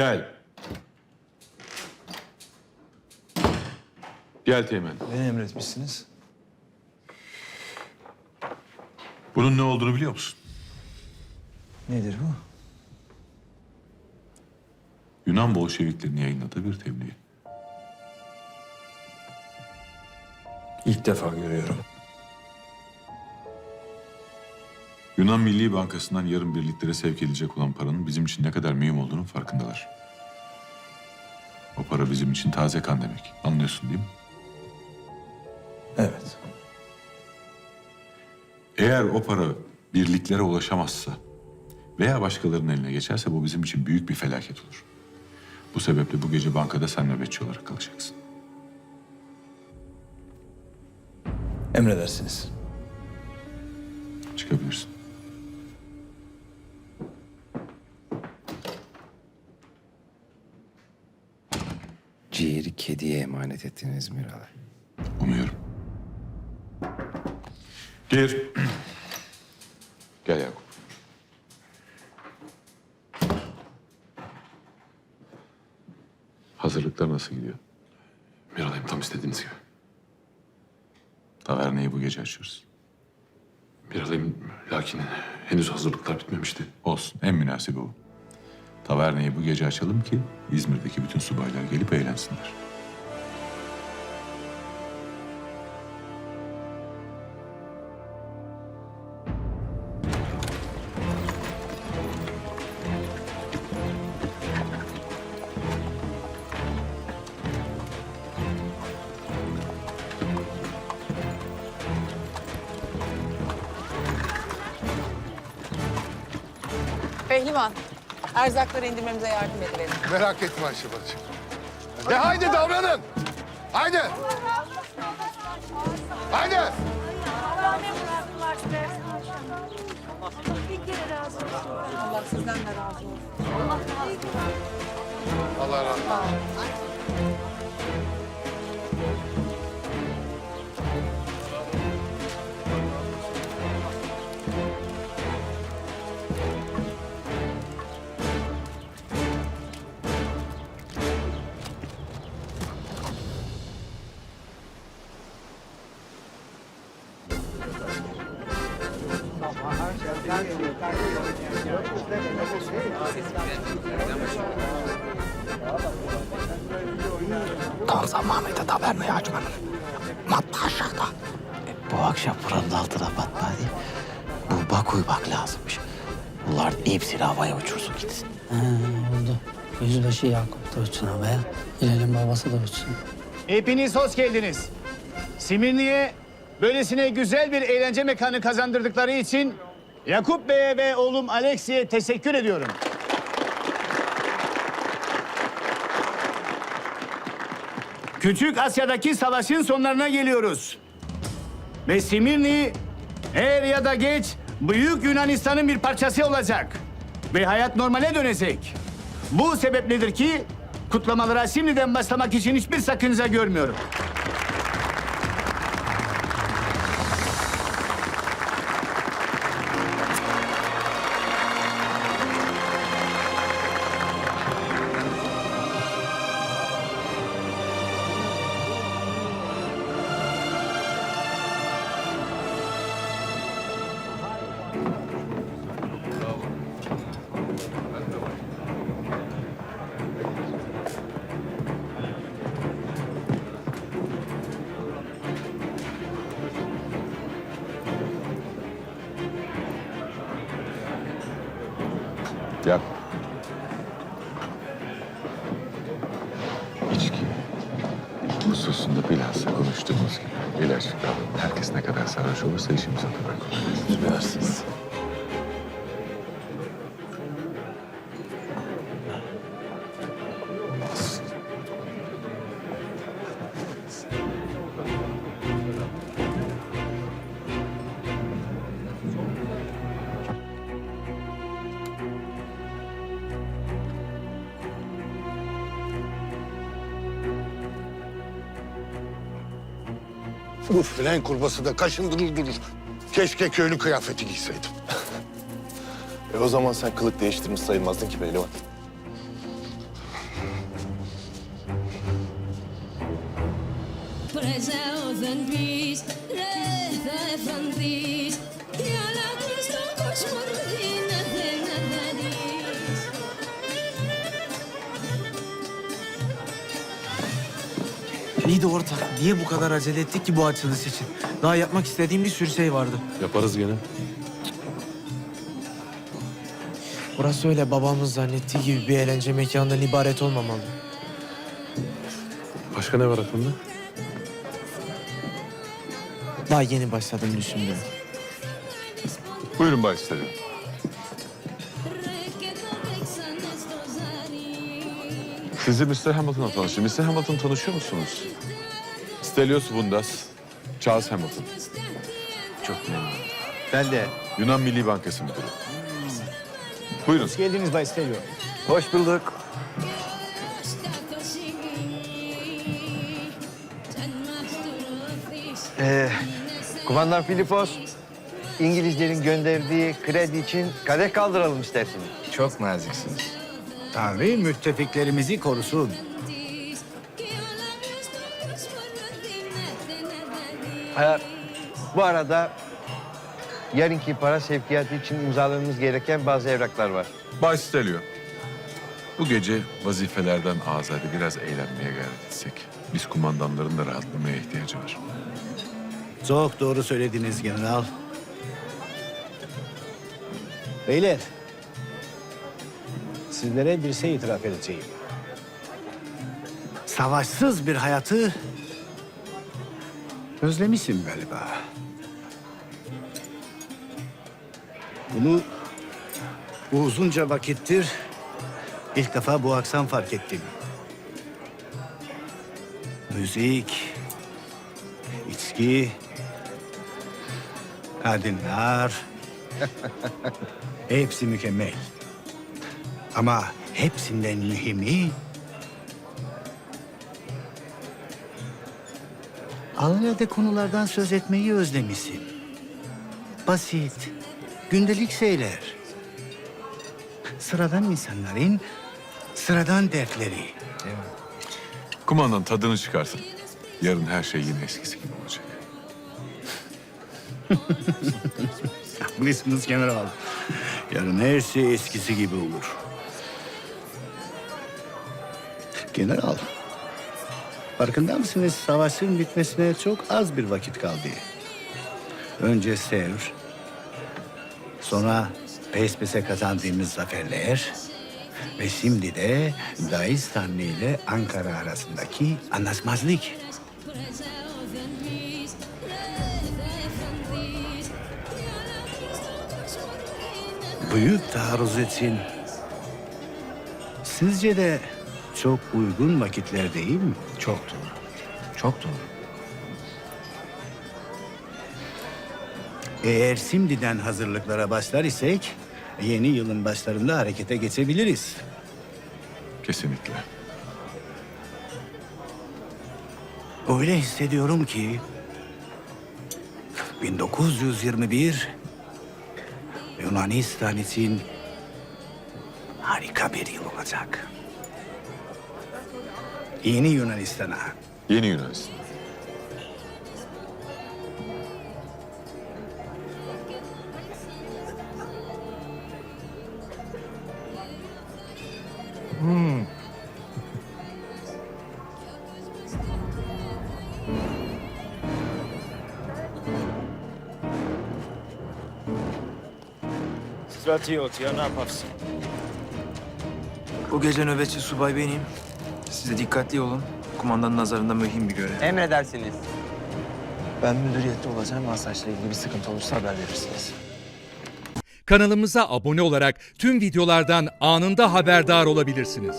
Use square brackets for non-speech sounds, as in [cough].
Gel. Gel Teğmen. Beni emretmişsiniz. Bunun ne olduğunu biliyor musun? Nedir bu? Yunan Bolşeviklerinin yayınladığı bir tebliğ. İlk defa görüyorum. Yunan Milli Bankası'ndan yarın birliklere sevk edilecek olan paranın bizim için ne kadar mühim olduğunun farkındalar. O para bizim için taze kan demek. Anlıyorsun değil mi? Evet. Eğer o para birliklere ulaşamazsa veya başkalarının eline geçerse bu bizim için büyük bir felaket olur. Bu sebeple bu gece bankada sen nöbetçi olarak kalacaksın. Emredersiniz. Çıkabilirsin. Kediye emanet ettiniz Miralay. Umuyorum. Gir. Gel Yakup. Hazırlıklar nasıl gidiyor? Miralay'ım tam istediğiniz gibi. Taverneyi bu gece açıyoruz. Miralay'ım lakin henüz hazırlıklar bitmemişti. Olsun. En münasibi bu. Taverneyi bu gece açalım ki İzmir'deki bütün subaylar gelip eğlensinler. Pehlivan, erzakları indirmemize yardım edelim. Merak etme Ayşe bacı. De haydi davranın. Haydi. Haydi. Allah sizden de razı olsun. Allah razı olsun. Tam zamanıydı taverneyi açmanın. Matta aşağıda. bu akşam buranın altına batma diye. Bu bakuymak lazımmış. Bunlar hepsini havaya uçursun gitsin. Ha, oldu. Yüzbaşı Yakup da uçsun havaya. Hilal'in babası da uçsun. Hepiniz hoş geldiniz. Simirni'ye böylesine güzel bir eğlence mekanı kazandırdıkları için Yakup Bey'e ve oğlum Alexi'ye teşekkür ediyorum. Küçük Asya'daki savaşın sonlarına geliyoruz. Ve Simirni er ya da geç Büyük Yunanistan'ın bir parçası olacak. Ve hayat normale dönecek. Bu sebepledir ki kutlamalara şimdiden başlamak için hiçbir sakınca görmüyorum. Hususunda bilhassa konuştuğumuz gibi ilaç kalın. Herkes ne kadar sarhoş olursa işimiz kadar kolay. Süpersiniz. Bu fren kurbası da kaşındırır durur. Keşke köylü kıyafeti giyseydim. E o zaman sen kılık değiştirmiş sayılmazdın ki pehlivan. İyi de ortak niye bu kadar acele ettik ki bu açılış için? Daha yapmak istediğim bir sürü şey vardı. Yaparız gene. Burası öyle babamız zannettiği gibi bir eğlence mekanından ibaret olmamalı. Başka ne var aklında? Daha yeni başladım düşünmeye. Buyurun Bay. Sizi Mr. Hamilton'la tanıştım. Mr. Hamilton tanışıyor musunuz? Stelios Bundas, Charles Hamilton. Çok memnun. Ben de. Yunan Milli Bankası müdürü. Hmm. Buyurun. Hoş geldiniz Bay Stelio. Hoş bulduk. Ee, Kumandan Filipos, İngilizlerin gönderdiği kredi için kadeh kaldıralım isterseniz. Çok naziksiniz. Tanrı müttefiklerimizi korusun. Ee, bu arada yarınki para sevkiyatı için imzalamamız gereken bazı evraklar var. Bahsediyor. Bu gece vazifelerden azade biraz eğlenmeye gayret etsek. Biz kumandanların da rahatlamaya ihtiyacı var. Çok doğru söylediniz general. Beyler, sizlere bir şey itiraf edeceğim. Savaşsız bir hayatı özlemişim galiba. Bunu uzunca vakittir ilk defa bu akşam fark ettim. Müzik, içki, kadınlar, [laughs] hepsi mükemmel. Ama hepsinden mühimi alelade konulardan söz etmeyi özlemişim. Basit, gündelik şeyler. Sıradan insanların sıradan dertleri. Kumandan tadını çıkarsın. Yarın her şey yine eskisi gibi olacak. [laughs] Haklısınız general. Yarın her şey eskisi gibi olur. General, farkında mısınız savaşın bitmesine çok az bir vakit kaldı. Önce Sevr, sonra pes kazandığımız zaferler ve şimdi de Daistanlı ile Ankara arasındaki anlaşmazlık. Büyük taarruz için sizce de çok uygun vakitler değil mi? Çok doğru. Çok doğru. Eğer şimdiden hazırlıklara başlar isek yeni yılın başlarında harekete geçebiliriz. Kesinlikle. Öyle hissediyorum ki 1921 Yunanistan için harika bir yıl olacak. Yeni Yunanistan'a Yeni Yunanistan. Stratiyot ya ne yaparsın? Bu gece nöbetçi subay benim. Siz de dikkatli olun. Kumandanın nazarında mühim bir görev. Emredersiniz. Ben müdüriyette olacağım. Asayişle ilgili bir sıkıntı olursa haber verirsiniz. Kanalımıza abone olarak tüm videolardan anında haberdar olabilirsiniz.